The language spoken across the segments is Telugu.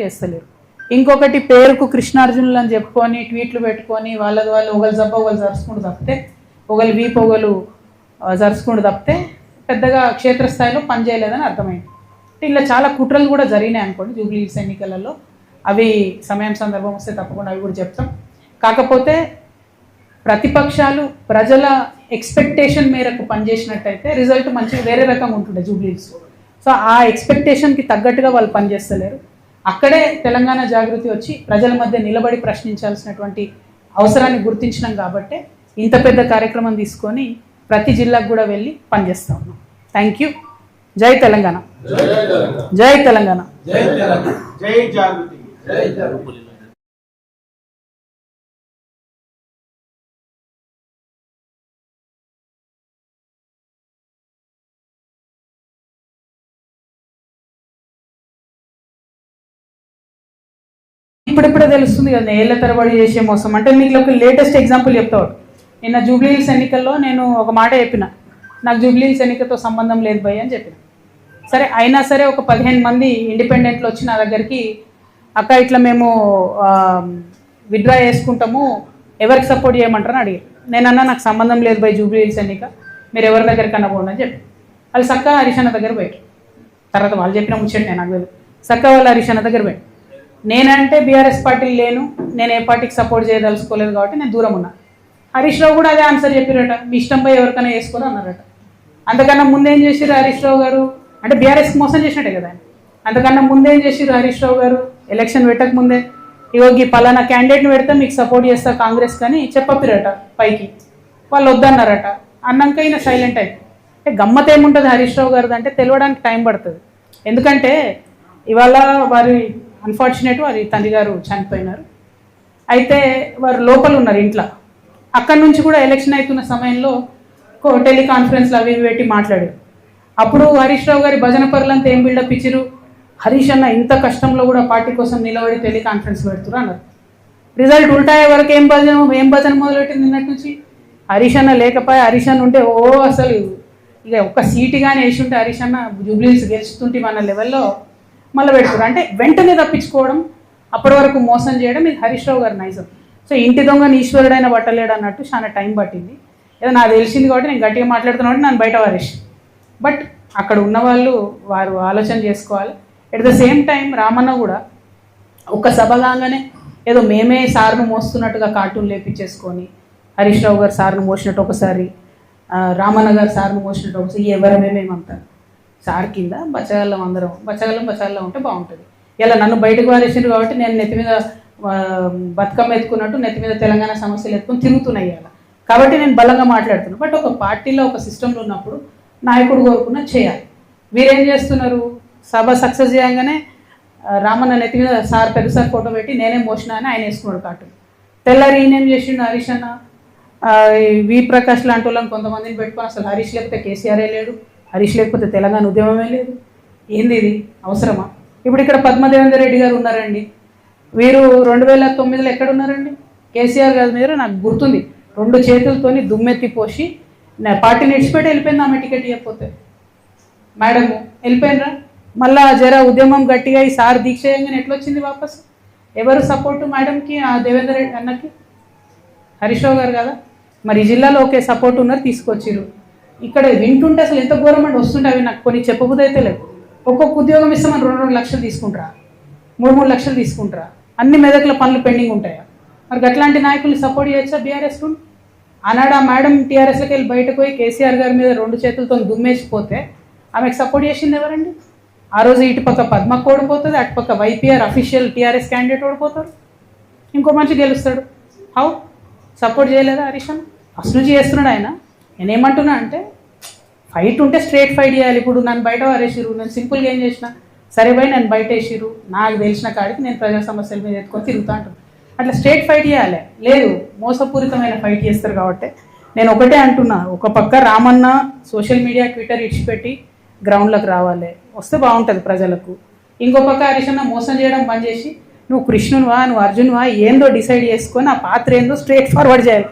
చేస్తలేరు. ఇంకొకటి పేరుకు కృష్ణార్జునులు అని చెప్పుకొని ట్వీట్లు పెట్టుకొని వాళ్ళది వాళ్ళు ఒకళ్ళు జబ్బ ఒకళ్ళు జరుచుకుంటూ తప్పితే ఒకళ్ళు వీపు ఒకళ్ళు జరుచుకుంటూ తప్పితే పెద్దగా క్షేత్రస్థాయిలో పనిచేయలేదని అర్థమైంది. ఇలా చాలా కుట్రలు కూడా జరిగినాయి అనుకోండి జూబ్లీస్ ఎన్నికలలో. అవి సమయం సందర్భం వస్తే తప్పకుండా అవి కూడా చెప్తాం. కాకపోతే ప్రతిపక్షాలు ప్రజల ఎక్స్పెక్టేషన్ మేరకు పనిచేసినట్టయితే రిజల్ట్ మంచిగా వేరే రకంగా ఉంటుండే జూబ్లీస్ సో ఆ ఎక్స్పెక్టేషన్కి తగ్గట్టుగా వాళ్ళు పనిచేస్తలేరు. అక్కడే తెలంగాణ జాగృతి వచ్చి ప్రజల మధ్య నిలబడి ప్రశ్నించాల్సినటువంటి అవసరాన్ని గుర్తించినాం కాబట్టి ఇంత పెద్ద కార్యక్రమం తీసుకొని ప్రతి జిల్లాకు కూడా వెళ్ళి పనిచేస్తా ఉన్నాం. థ్యాంక్ యూ జై తెలంగాణ. జై తెలంగాణ. జై జాగృతి. తెలుస్తుంది కదా ఏళ్ళ తరబడి చేసే మోసం. అంటే మీకు ఒక లేటెస్ట్ ఎగ్జాంపుల్ చెప్తాడు నిన్న జూబ్లీహిల్స్ ఎన్నికల్లో నేను ఒక మాట చెప్పిన. నాకు జూబ్లీహిల్స్ ఎన్నికతో సంబంధం లేదు భయ్ అని చెప్పిన. సరే అయినా సరే ఒక పదిహేను మంది ఇండిపెండెంట్లు వచ్చి నా దగ్గరికి అక్క ఇట్లా మేము విత్డ్రా చేసుకుంటాము ఎవరికి సపోర్ట్ చేయమంటారని అడిగారు. నేను అన్నా నాకు సంబంధం లేదు భయ్ జూబ్లీహిల్స్ ఎన్నిక మీరు ఎవరి దగ్గరికి పోండి అని చెప్పి వాళ్ళు సక్క హరిషన్న దగ్గర పోయారు. తర్వాత వాళ్ళు చెప్పిన ముచ్చండి నాకు తెలియదు సక్క వాళ్ళు హరిషణ దగ్గర పోయారు. నేనంటే బీఆర్ఎస్ పార్టీ లేను నేను ఏ పార్టీకి సపోర్ట్ చేయదలుచుకోలేదు కాబట్టి నేను దూరం ఉన్నా. హరీష్ రావు కూడా అదే ఆన్సర్ చెప్పారట మీ ఇష్టంపై ఎవరికైనా వేసుకోరు అన్నారట. అంతకన్నా ముందేం చేసిరు హరీష్ రావు గారు? అంటే బీఆర్ఎస్కి మోసం చేసినట్టే కదా. అంతకన్నా ముందేం చేసిరు హరీష్ రావు గారు? ఎలక్షన్ పెట్టక ముందే. ఇగో ఈ పలానా క్యాండిడేట్ని పెడితే మీకు సపోర్ట్ చేస్తా కాంగ్రెస్ కానీ చెప్పపిరట పైకి. వాళ్ళు వద్దన్నారట. అన్నాక ఈయన సైలెంట్ అయిపోయి అంటే గమ్మత్ ఏముంటుంది హరీష్ రావు గారిది అంటే తెలియడానికి టైం పడుతుంది. ఎందుకంటే ఇవాళ వారి అన్ఫార్చునేట్ వారి తండ్రి గారు చనిపోయినారు. అయితే వారు లోపల ఉన్నారు ఇంట్లో. అక్కడి నుంచి కూడా ఎలక్షన్ అవుతున్న సమయంలో టెలికాన్ఫరెన్స్లు అవి ఇవి పెట్టి మాట్లాడారు. అప్పుడు హరీష్ రావు గారి భజన పరులంతా ఏం బిల్డప్ ఇచ్చిరు హరీష్ అన్న ఇంత కష్టంలో కూడా పార్టీ కోసం నిలబడి టెలికాన్ఫరెన్స్ పెడుతురు అన్నారు. రిజల్ట్ ఉల్టా అయ్యే వరకు ఏం భజన ఏం భజన మొదలెట్టింది నిన్నటి నుంచి? హరీష్ అన్న లేకపోయి హరీష్ అన్న ఉంటే ఓ అసలు ఇక ఒక్క సీటు కానీ వేసి ఉంటే హరీష్ అన్న జూబ్లీస్ గెలుస్తుంటే మన లెవెల్లో మళ్ళీ పెడుతున్నారు అంటే వెంటనే తప్పించుకోవడం అప్పటి వరకు మోసం చేయడం ఇది హరీష్ రావు గారి నైజం. సో ఇంటి దొంగని ఈశ్వరుడైన పట్టలేడు అన్నట్టు చాలా టైం పట్టింది. ఏదో నాకు తెలిసింది కాబట్టి నేను గట్టిగా మాట్లాడుతున్నా నన్ను బయట వారేసి బట్ అక్కడ ఉన్న వాళ్ళు వారు ఆలోచన చేసుకోవాలి. At the same time Ramanna కూడా ఒక సభ కాగానే ఏదో మేమే సార్ను మోస్తున్నట్టుగా కార్టూన్ లేపించేసుకొని హరీష్ రావు గారు సార్ను మోసినట్టు ఒకసారి రామన్న గారు సార్ను మోసినట్టు ఒకసారి ఎవరమేమేమంటారు సార్ కింద బచ్చగాళ్ళం అందరం. బచ్చగాళ్ళం బచ్చగాళ్ళం ఉంటే బాగుంటుంది. ఇలా నన్ను బయటకు వారేసారు కాబట్టి నేను నెత్తి మీద బతుకమ్మ ఎత్తుకున్నట్టు నెత్తి మీద తెలంగాణ సమస్యలు ఎత్తుకుని తిరుగుతున్నాయి ఇవాళ కాబట్టి నేను బలంగా మాట్లాడుతున్నాను బట్ ఒక పార్టీలో ఒక సిస్టంలో ఉన్నప్పుడు నాయకుడు కోరుకున్న చేయాలి. వీరేం చేస్తున్నారు? సభ సక్సెస్ చేయగానే రామన్న నెత్తి మీద సార్ పెద్ద సార్ ఫోటో పెట్టి నేనే మోసిన అని ఆయన వేసుకున్నాడు కార్టూన్. తెల్లారి ఈయనేం చేసిండు? హరీష్ అన్న? ఈ వి ప్రకాష్ లాంటి వాళ్ళని కొంతమందిని పెట్టుకొని అసలు హరీష్ లేకపోతే కేసీఆరే లేడు. హరీష్ లేకపోతే తెలంగాణ ఉద్యమమే లేదు. ఏంది ఇది? అవసరమా? ఇప్పుడు ఇక్కడ పద్మదేవేందర్ రెడ్డి గారు ఉన్నారండి. వీరు రెండు వేల తొమ్మిదిలో ఎక్కడ ఉన్నారండి? కేసీఆర్ గారి మీద నాకు గుర్తుంది. రెండు చేతులతోని దుమ్మెత్తి పోసి నా పార్టీని ఇడిచిపెట్టి వెళ్ళిపోయింది ఆమె టికెట్ ఇవ్వకపోతే. మేడము వెళ్ళిపోయినరా? మళ్ళా జర ఉద్యమం గట్టిగా ఈ సార్ దీక్ష చేయగానే ఎట్లొచ్చింది వాపస్? ఎవరు సపోర్టు మేడంకి ఆ దేవేందర్ రెడ్డి అన్నకి? హరీష్ రావు గారు కదా? మరి ఈ జిల్లాలో ఒకే సపోర్ట్ ఉన్నారు తీసుకొచ్చిరు ఇక్కడ వింటుంటే అసలు ఎంత గవర్నమెంట్ వస్తుంటే అవి నాకు కొన్ని చెప్పబుద్ధి అయితే లేవు. ఒక్కొక్క ఉద్యోగం ఇస్తామని రెండు రెండు లక్షలు తీసుకుంటారా? మూడు మూడు లక్షలు తీసుకుంటారా? అన్ని మెదకుల పనులు పెండింగ్ ఉంటాయా? మరి అట్లాంటి నాయకులు సపోర్ట్ చేయొచ్చా బీఆర్ఎస్ ఆనాడు ఆ మేడం టీఆర్ఎస్లోకి వెళ్ళి బయటకు పోయి కేసీఆర్ గారి మీద రెండు చేతులతో దుమ్మేసిపోతే ఆమెకు సపోర్ట్ చేసింది ఎవరండి? ఆ రోజు ఇటు పక్క పద్మకు ఓడిపోతుంది అటు పక్క వైపీఆర్ అఫీషియల్ టీఆర్ఎస్ క్యాండిడేట్ ఓడిపోతారు. ఇంకో మనిషి గెలుస్తాడు. హౌ సపోర్ట్ చేయలేదా హరీష్ అసలు చేస్తున్నాడు ఆయన? నేనేమంటున్నా అంటే ఫైట్ ఉంటే స్ట్రేట్ ఫైట్ చేయాలి. ఇప్పుడు నన్ను బయట వారేసిరు నేను సింపుల్గా ఏం చేసిన సరే పోయి నన్ను బయట వేసిరు నాకు తెలిసిన కాడికి నేను ప్రజా సమస్యల మీద ఎత్తుకొని తిరుగుతూ ఉంటాను అట్లా స్ట్రేట్ ఫైట్ చేయాలి. లేదు మోసపూరితమైన ఫైట్ చేస్తారు కాబట్టి నేను ఒకటే అంటున్నా. ఒక పక్క రామన్న సోషల్ మీడియా ట్విట్టర్ ఇడిచిపెట్టి గ్రౌండ్లోకి రావాలి. వస్తే బాగుంటుంది ప్రజలకు. ఇంకో పక్క హరీషన్న మోసం చేయడం బంద్ చేసి నువ్వు కృష్ణునివా నువ్వు అర్జునువా ఏందో డిసైడ్ చేసుకొని ఆ పాత్ర ఏందో స్ట్రేట్ ఫార్వర్డ్ చేయాలి.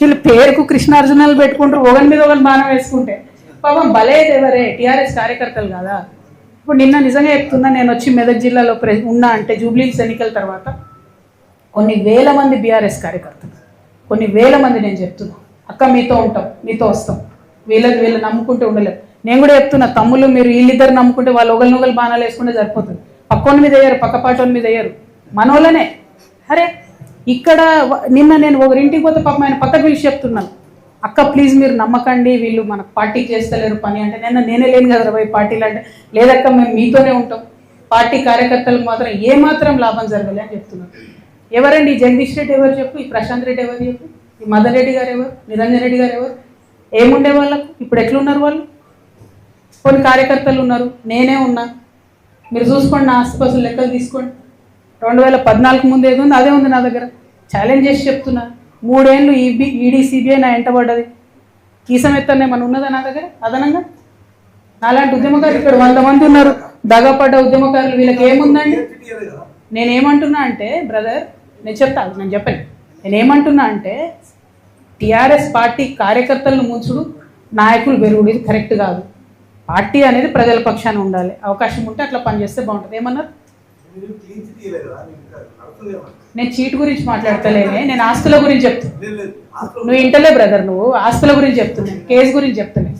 వీళ్ళు పేరుకు కృష్ణార్జునాలు పెట్టుకుంటారు ఒకరి మీద ఒకరు బాణం వేసుకుంటే పాపం భలే ఎవరే టీఆర్ఎస్ కార్యకర్తలు కదా. ఇప్పుడు నిన్న నిజంగా చెప్తున్నా నేను వచ్చి మెదక్ జిల్లాలో ప్రె ఉన్నా అంటే జూబ్లీస్ ఎన్నికల తర్వాత కొన్ని వేల మంది బీఆర్ఎస్ కార్యకర్తలు. కొన్ని వేల మంది నేను చెప్తున్నా. అక్క మీతో ఉంటాం మీతో వస్తాం. వీళ్ళకి వీళ్ళు నమ్ముకుంటే ఉండలేదు నేను కూడా చెప్తున్నా తమ్ముళ్ళు మీరు వీళ్ళిద్దరు నమ్ముకుంటే వాళ్ళు ఒకరినొకరు బాణాలు వేసుకుంటే సరిపోతుంది. పక్కోని మీద వేయరు పక్క పాటోని మీద వేయరు. మనోళ్ళనే. అరే ఇక్కడ నిన్న నేను ఒకరింటికి పోతే పాపం ఆయన పక్కకు పిలిచి చెప్తున్నాను. అక్క ప్లీజ్ మీరు నమ్మకండి వీళ్ళు మనకు పార్టీకి చేస్తలేరు పని అంటే నిన్న నేనే లేను కదా పోయి పార్టీలు అంటే లేదక్క మేము మీతోనే ఉంటాం. పార్టీ కార్యకర్తలకు మాత్రం ఏ మాత్రం లాభం జరగలే అని చెప్తున్నాను ఎవరండి? ఈ జగదీష్ రెడ్డి ఎవరు చెప్పు? ఈ ప్రశాంత్ రెడ్డి ఎవరు చెప్పు? ఈ మదన్ రెడ్డి గారు ఎవరు? నిరంజన్ రెడ్డి గారు ఎవరు? ఏముండే వాళ్ళకు? ఇప్పుడు ఎట్లున్నారు వాళ్ళు? కొన్ని కార్యకర్తలు ఉన్నారు నేనే ఉన్నా. మీరు చూసుకోండి నా ఆస్తిపాస్తులు లెక్కలు తీసుకోండి. రెండు వేల పద్నాలుగు ముందు ఏదో ఉంది? అదే ఉంది నా దగ్గర. ఛాలెంజ్ చేసి చెప్తున్నా. మూడేళ్ళు ఈబీ ఈడీ సిబిఐ నా ఎంటబడ్డది కీసం ఎత్తనే మన ఉన్నదా నా దగ్గర? అదనంగా? నాలాంటి ఉద్యమకారులు ఇక్కడ వంద మంది ఉన్నారు. దగపడ్డ ఉద్యమకారులు వీళ్ళకి ఏముందండి? నేనేమంటున్నా అంటే బ్రదర్ నేను చెప్తా నేను చెప్పాను. నేనేమంటున్నా అంటే టిఆర్ఎస్ పార్టీ కార్యకర్తలను ముంచుడు నాయకులు పెరుగుడు ఇది కరెక్ట్ కాదు. పార్టీ అనేది ప్రజల పక్షాన ఉండాలి. అవకాశం ఉంటే అట్లా పనిచేస్తే బాగుంటుంది. ఏమన్నారు? నేను చీట్ గురించి మాట్లాడతలేనే నేను ఆస్తుల గురించి చెప్తున్నా లేదు, లేదు. హాస్టల్ నువ్వు ఇంటలే బ్రదర్ నువ్వు ఆస్తుల గురించి చెప్తున్నాను కేసు గురించి చెప్తున్నాను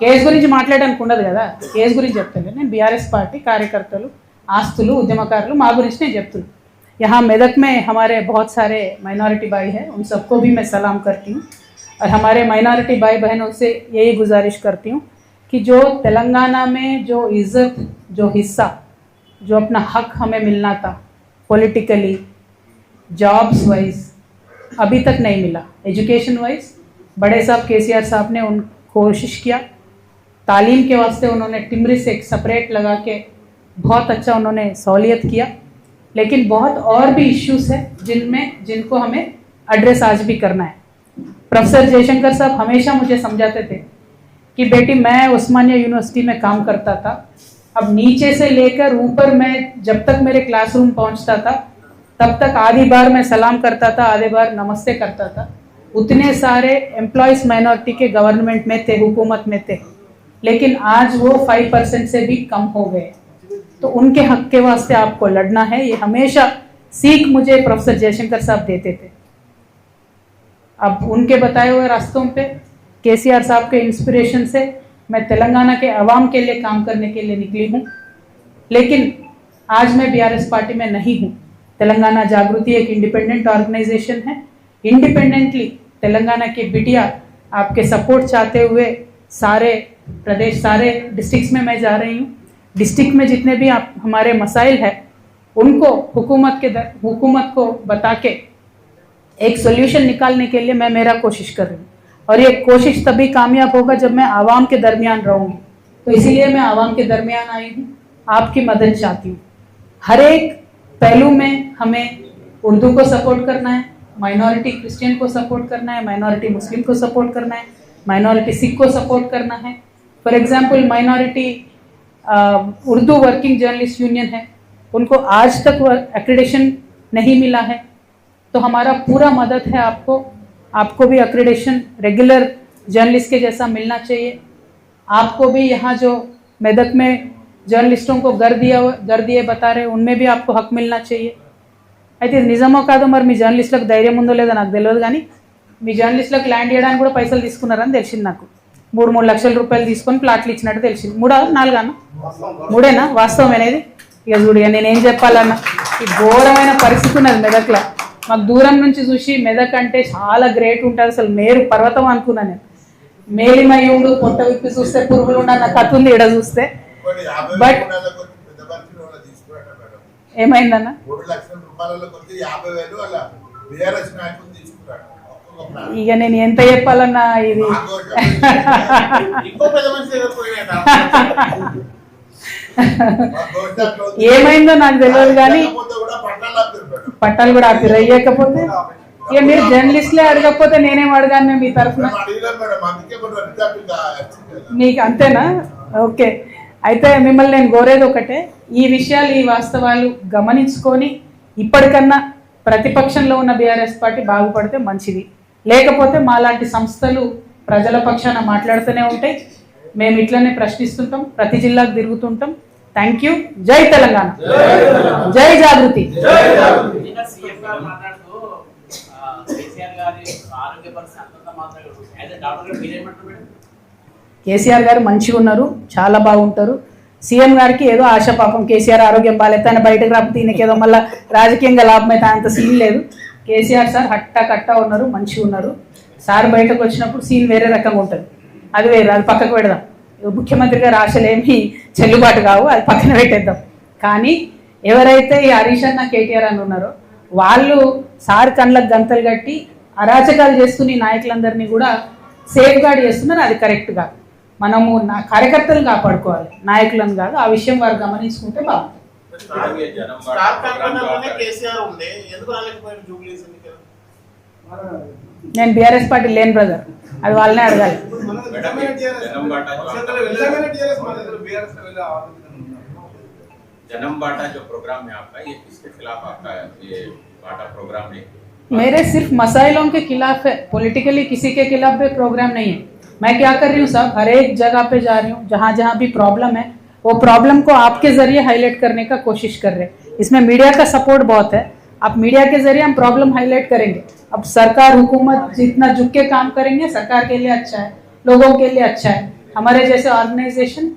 కేసు గురించి మాట్లాడడానికి ఉండదు కదా కేసు గురించి చెప్తాను నేను బీఆర్ఎస్ పార్టీ కార్యకర్తలు ఆస్తులు ఉద్యమకారులు మా గురించి నేను చెప్తున్నాను यहाँ मेदक में हमारे बहुत सारे माइनॉरिटी भाई हैं उन सबको भी मैं सलाम करती हूँ और हमारे माइनॉरिटी भाई बहनों से यही गुजारिश करती हूँ कि जो तेलंगाना में जो इज़्ज़त जो हिस्सा जो अपना हक हमें मिलना था पॉलिटिकली जॉब्स वाइज अभी तक नहीं मिला। एजुकेशन वाइज बड़े साहब के सी आर साहब ने उन, कोशिश किया। तालीम के वास्ते उन्होंने टिमरी से एक सेपरेट लगा के बहुत अच्छा उन्होंने सहूलियत किया। लेकिन बहुत और भी इश्यूज़ है जिनमें, जिनको हमें एड्रेस आज भी करना है। प्रोफेसर जयशंकर साहब हमेशा मुझे समझाते थे कि बेटी, मैं उस्मानिया यूनिवर्सिटी में काम करता था। अब नीचे से लेकर ऊपर मैं जब तक मेरे क्लासरूम पहुँचता था, तब तक आधी बार मैं सलाम करता था, आधे बार नमस्ते करता था। उतने सारे एम्प्लॉयज़ माइनॉरिटी के गवर्नमेंट में थे, हुकूमत में थे। लेकिन आज वो फाइव परसेंट से भी कम हो गए। तो उनके हक के वास्ते आपको लड़ना है। ये हमेशा सीख मुझे प्रोफेसर जयशंकर साहब देते थे। अब उनके बताए हुए रास्तों पे, केसीआर साहब के इंस्पिरेशन से मैं तेलंगाना के अवाम के लिए काम करने के लिए निकली हूँ, लेकिन आज मैं बीआरएस पार्टी में नहीं हूँ। तेलंगाना जागृति एक इंडिपेंडेंट ऑर्गेनाइजेशन है। इंडिपेंडेंटली तेलंगाना की बिटिया आपके सपोर्ट चाहते हुए सारे प्रदेश, सारे डिस्ट्रिक्ट्स में मैं जा रही हूँ। डिस्ट्रिक्ट में जितने भी आप, हमारे मसाइल हैं, उनको हुकूमत के हुकूमत को बता के एक सोल्यूशन निकालने के लिए मैं मेरा कोशिश कर रही हूँ। और ये कोशिश तभी कामयाब होगा जब मैं आवाम के दरमियान रहूँगी। तो इसीलिए मैं आवाम के दरमियान आई हूँ, आपकी मदद चाहती हूँ। हर एक पहलू में हमें उर्दू को सपोर्ट करना है, माइनॉरिटी क्रिश्चियन को सपोर्ट करना है, माइनॉरिटी मुस्लिम को सपोर्ट करना है, माइनॉरिटी सिख को सपोर्ट करना है। For example minority Urdu working journalist union है। उनको आज तक एक्रेडिशन नहीं मिला है। तो हमारा पूरा मदद है आपको। आपको भी अक्रेडिशन रेगुलर जर्नलिस्ट के जैसा मिलना चाहिए आपको भी यहाँ जो मेदक में जर्नलिस्टों को घर दिया हुआ- घर दिए बता रहे उनमें भी आपको हक मिलना चाहिए అయితే ఇది నిజమో కాదో మరి మీ జర్నలిస్టులకు ధైర్యం ఉందో లేదో నాకు తెలియదు కానీ మీ జర్నలిస్టులకు ల్యాండ్ చేయడానికి కూడా పైసలు తీసుకున్నారని తెలిసింది నాకు మూడు మూడు లక్షల రూపాయలు తీసుకొని ప్లాట్లు ఇచ్చినట్టు తెలిసింది మూడా నాలుగానా మూడేనా వాస్తవం అనేది ఇక చూడు ఇక నేనేం చెప్పాలన్నా ఈ ఘోరమైన పరిస్థితి ఉన్నది మెదక్లో మాకు దూరం నుంచి చూసి మెదక్ అంటే చాలా గ్రేట్ ఉంటుంది అసలు. మేరు పర్వతం అనుకున్నా నేను. మేలిమయ్యుడు పొట్ట విప్పి చూస్తే పురుగులు ఉన్న కథ ఉంది ఈడ చూస్తే. మేడం. ఏమైందన్న. ఇక నేను ఎంత చెప్పాలన్నా ఇది. ఏమైందో నాకు తెలియదు కానీ పట్టాలు కూడా ఆపిరు అయ్యకపోతే ఇక మీరు జర్నలిస్ట్లే అడగకపోతే నేనేం అడగాను మీ తరఫున? మేము వచ్చింది కదా. మీకు అంతేనా? ఓకే. అయితే మిమ్మల్ని నేను కోరేది ఒకటే ఈ విషయాలు ఈ వాస్తవాలు గమనించుకొని ఇప్పటికన్నా ప్రతిపక్షంలో ఉన్న బీఆర్ఎస్ పార్టీ బాగుపడితే మంచిది. లేకపోతే మాలాంటి సంస్థలు ప్రజల పక్షాన మాట్లాడుతూనే ఉంటాయి. మేము ఇట్లనే ప్రశ్నిస్తుంటాం ప్రతి జిల్లాకు తిరుగుతుంటాం. థ్యాంక్ యూ జై తెలంగాణ జై జాగృతి కేసీఆర్ గారు మంచిగా ఉన్నారు చాలా బాగుంటారు. సీఎం గారికి ఏదో ఆశ పాపం కేసీఆర్ ఆరోగ్యం బాగాలేదు ఆయన బయటకు రాకపోతే ఈయనకి ఏదో మళ్ళీ రాజకీయంగా లాభం అయితే అంత సీన్ లేదు. కేసీఆర్ సార్ హట్టా కట్టా ఉన్నారు మంచిగా ఉన్నారు. సార్ బయటకు వచ్చినప్పుడు సీన్ వేరే రకంగా ఉంటుంది. అది వేరే అది పక్కకు పెడదాం. ముఖ్యమంత్రి గారు ఆశలేమి చెల్లుబాటు కావు అది పక్కన పెట్టేద్దాం కానీ ఎవరైతే ఈ హరీష్ అన్న కేటీఆర్ అని ఉన్నారో వాళ్ళు సార్ కళ్ళకు గంతలు కట్టి అరాచకాలు చేస్తున్న నాయకులందరినీ కూడా సేఫ్ గార్డ్ చేస్తున్నారు అది కరెక్ట్గా మనము నా కార్యకర్తలు కాపాడుకోవాలి నాయకులను కాదు ఆ విషయం వారు గమనించుకుంటే బాగుంటుంది నేను బీఆర్ఎస్ పార్టీ లేని బ్రదర్ అది వాళ్ళనే అడగాలి जन्म बांटा जो प्रोग्राम है आपका ये किसके खिलाफ आपका ये बांटा प्रोग्राम है मेरे सिर्फ मसाइलों के खिलाफ है पॉलिटिकली किसी के खिलाफ भी प्रोग्राम नहीं है मैं क्या कर रही हूँ साहब हर एक जगह पे जा रही हूँ जहाँ जहाँ भी प्रॉब्लम है वो प्रॉब्लम को आपके जरिए हाईलाइट करने का कोशिश कर रहे हैं इसमें मीडिया का सपोर्ट बहुत है आप मीडिया के जरिए हम प्रॉब्लम हाईलाइट करेंगे अब सरकार हुकूमत जितना झुक के काम करेंगे सरकार के लिए अच्छा है लोगों के लिए अच्छा है हमारे जैसे ऑर्गेनाइजेशन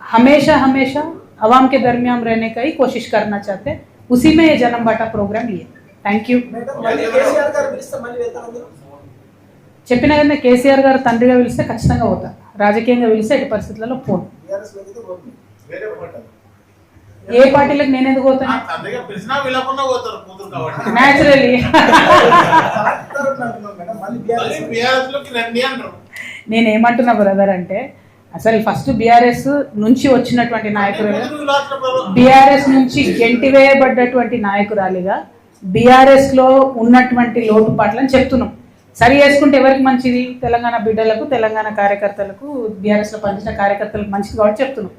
हमेशा हमेशा आवाम के दरमियान रहने का ही कोशिश करना चाहते हैं उसी में ये जन्म बाटा प्रोग्राम लिए थैंक यू చెప్పిన కదా కేసీఆర్ గారు తండ్రిగా పిలిస్తే ఖచ్చితంగా పోతా రాజకీయంగా పిలిస్తే ఎట్టి పరిస్థితులలో పోను వేరే ఒకటి ఏ పార్టీలకు నేను ఎందుకు ఆ పోతాను తండ్రిగా పిలిచినా వెళ్ళకుండా పోతారు కూతురు కాబట్టి. న్యాచురలీ మళ్ళీ బీఆర్ఎస్లోకి రండి అంటారు. నేను ఏమంటున్నా బ్రదర్ అంటే అసలు ఫస్ట్ బీఆర్ఎస్ నుంచి వచ్చినటువంటి నాయకురాలు బీఆర్ఎస్ నుంచి గెంటివేయబడ్డటువంటి నాయకురాలిగా బీఆర్ఎస్లో ఉన్నటువంటి లోటుపాట్లను చెప్తున్నాం. సరి చేసుకుంటే ఎవరికి మంచిది? తెలంగాణ బిడ్డలకు తెలంగాణ కార్యకర్తలకు బీఆర్ఎస్లో పనిచేసిన కార్యకర్తలకు మంచిది కాబట్టి చెప్తున్నాం.